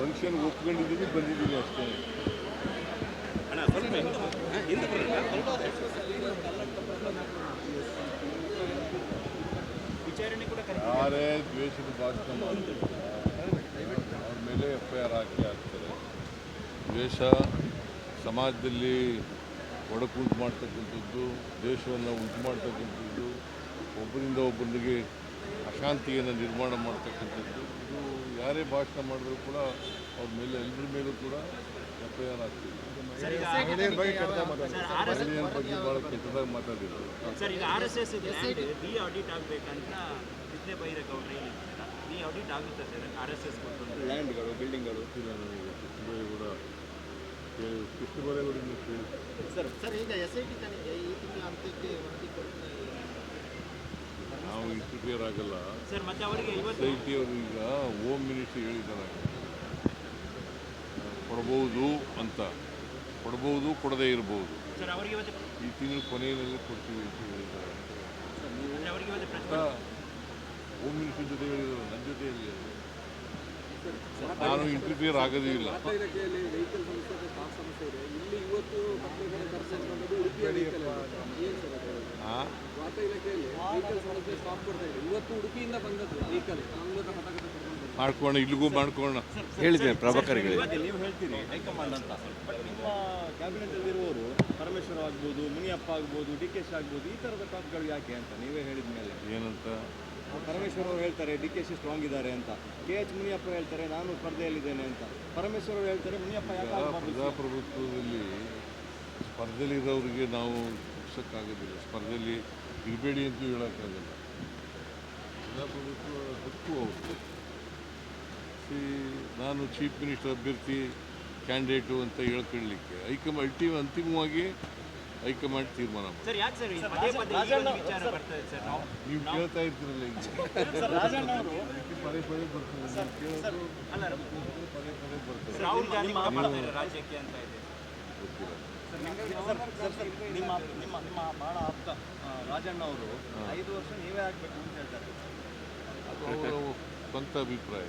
Function ಒಪ್ಕೊಂಡಿದ್ದೀವಿ ಬಂದಿದ್ದೀವಿ ಅಷ್ಟೇ ಯಾರೇ ದ್ವೇಷದ ಭಾಷಣ ಮಾಡ್ತಾರೆ ಅವ್ರ ಮೇಲೆ ಎಫ್ ಐ ಆರ್ ಹಾಕಿ ಹಾಕ್ತಾರೆ. ದ್ವೇಷ, ಸಮಾಜದಲ್ಲಿ ಒಡಕುಂಟು ಮಾಡ್ತಕ್ಕಂಥದ್ದು ದೇಶವನ್ನು ಉಂಟು ಮಾಡ್ತಕ್ಕಂಥದ್ದು ಒಬ್ಬರಿಂದ ಒಬ್ಬರಿಗೆ ಅಶಾಂತಿಯನ್ನು ನಿರ್ಮಾಣ ಮಾಡ್ತಕ್ಕಂಥದ್ದು, ಇದು ಯಾರೇ ಭಾಷಣ ಮಾಡಿದ್ರು ಕೂಡ ಅವ್ರ ಮೇಲೆ ಎಲ್ಲರ ಮೇಲೂ ಕೂಡ ಮಹಿಳೆಯರ ಬಗ್ಗೆ ಭಾಳ ಕೆಟ್ಟದಾಗಿ ಮಾತಾಡಿದ್ರು ಸರ್ ಈಗ R S S D audit ಆಗಬೇಕಂತ ಡಿ ಆಗುತ್ತೆ ಸರ್ ಆರ್ ಎಸ್ ಲ್ಯಾಂಡ್ಗಳು ಬಿಲ್ಡಿಂಗ್ಗಳು ಗೊತ್ತಿಲ್ಲ ನನಗೆ ಕೇಳಿ ಸರ್ ಸರ್ ಈಗ ಎಸ್ ಐ ಟಿ ತನಿಖೆ ಈ ತಿಂಗಳ ಅಂತ್ಯಕ್ಕೆ ವರದಿ ಕೊಡ್ತಾ ನಾವು ಇಂಟರ್ಫಿಯರ್ ಆಗಲ್ಲ. ಸರ್ ಮತ್ತೆ ಅವರಿಗೆ ಇವತ್ತು ಎಸ್ ಐ ಟಿ ಅವರು ಈಗ ಹೋಮ್ ಮಿನಿಸ್ಟ್ರಿ ಹೇಳಿದ್ದಾರೆ. ಕೊಡ್ಬೋದು ಅಂತ. ಕೊಡ್ಬೋದು ಕೊಡದೇ ಇರ್ಬೋದು. ಸರ್ ಅವರಿಗೆ ಇವತ್ತು ಈ ತಿಂಗಳು ಕೊನೆಯಲ್ಲಿ ಕೊಡ್ತೀವಿ ಅಂತ ಹೇಳಿದ್ದಾರೆ. ಹೋಮ್ ಮಿನಿಸ್ಟರ್ ಜೊತೆ ಹೇಳಿದ್ರು ನನ್ನ ಜೊತೆ ಹೇಳಿದ್ರು. ನಾನು ಇಂಟರ್ಫಿಯರ್ ಆಗೋದೇ ಇಲ್ಲ. ಇವತ್ತು ಉಡುಪಿಯಿಂದ ಬಂದದ್ದು ವೆಹಿಕಲ್ ಮಾಡ್ಕೋಣ ಇಲ್ಲಿಗೂ ಮಾಡ್ಕೋಣ ಹೇಳಿದ್ದೇನೆ ಪ್ರಭಾಕರ್ಗೆ ನೀವು ಹೇಳ್ತೀರಿ ಹೈಕಮಾಂಡ್ ಅಂತ. ಬಟ್ ನಿಮ್ಮ ಕ್ಯಾಬಿನೆಟ್ ಪರಮೇಶ್ವರ ಪರಮೇಶ್ವರ್ ಆಗ್ಬೋದು ಮುನಿಯಪ್ಪ ಆಗ್ಬೋದು ಡಿ ಕೆ ಶಿ ಆಗ್ಬೋದು ಈ ಥರದ ಟಾಪ್ಗಳು ಯಾಕೆ ಅಂತ ನೀವೇ ಹೇಳಿದ ಮೇಲೆ. ಏನಂತ? ಪರಮೇಶ್ವರ ಅವರು ಹೇಳ್ತಾರೆ ಡಿ ಕೆ ಶಿ ಸ್ಟ್ರಾಂಗ್ ಇದ್ದಾರೆ ಅಂತ. ಕೆ ಎಚ್ ಮುನಿಯಪ್ಪ ಹೇಳ್ತಾರೆ ನಾನು ಸ್ಪರ್ಧೆಯಲ್ಲಿದ್ದೇನೆ ಅಂತ. ಪರಮೇಶ್ವರ ಅವರು ಹೇಳ್ತಾರೆ ಮುನಿಯಪ್ಪ ಯಾಕೆ? ಪ್ರಜಾಪ್ರಭುತ್ವದಲ್ಲಿ ಸ್ಪರ್ಧೆಯಲ್ಲಿರೋರಿಗೆ ನಾವು ಮುಗಿಸೋಕ್ಕಾಗೋದಿಲ್ಲ ಸ್ಪರ್ಧೆಯಲ್ಲಿ ಇರಬೇಡಿ ಅಂತೂ ಹೇಳೋಕ್ಕಾಗಲ್ಲ. ಪ್ರಜಾಪ್ರಭುತ್ವ ಹಕ್ಕು ಅವರು ಸಿ ನಾನು ಚೀಫ್ ಮಿನಿಸ್ಟರ್ ಅಭ್ಯರ್ಥಿ ಕ್ಯಾಂಡಿಡೇಟು ಅಂತ ಹೇಳ್ಕೊಳ್ಳಿಕ್ಕೆ ಹೈಕಮಾಂಡ್ ಅಲ್ಟಿ ಅಂತಿಮವಾಗಿ ಹೈಕಮಾಂಡ್ ತೀರ್ಮಾನ ಮಾಡಿ ಸರ್ ಯಾಕೆ ಸರ್ ಈ ಪದೇ ಪದೇ ವಿಚಾರ ಬರ್ತದೆ ಸರ್? ನಾವು ನೀವು ಕೇಳ್ತಾ ಇರ್ತೀರಲ್ಲ ಈಗ. ರಾಜಣ್ಣ ಅವರು ಪದೇ ಪದೇ ಬರ್ತದೆ. ಪದೇ ಪದೇ ಬರ್ತದೆ. ರಾಹುಲ್ ಗಾಂಧಿ ಮಾಡ್ತಾರೆ ರಾಜ್ಯಕ್ಕೆ ಅಂತ ಇದೆ. ಸರ್, ಸರ್, ಸರ್, ನಿಮ್ಮ ನಿಮ್ಮ ನಿಮ್ಮ ಬಹಳ ಆಪ್ತ ರಾಜಣ್ಣ ಅವರು ಐದು ವರ್ಷ ನೀವೇ ಆಗ್ಬೇಕು ಅಂತ ಹೇಳ್ತಾರೆ. ಅದು ಅವರ ಸ್ವಂತ ಅಭಿಪ್ರಾಯ.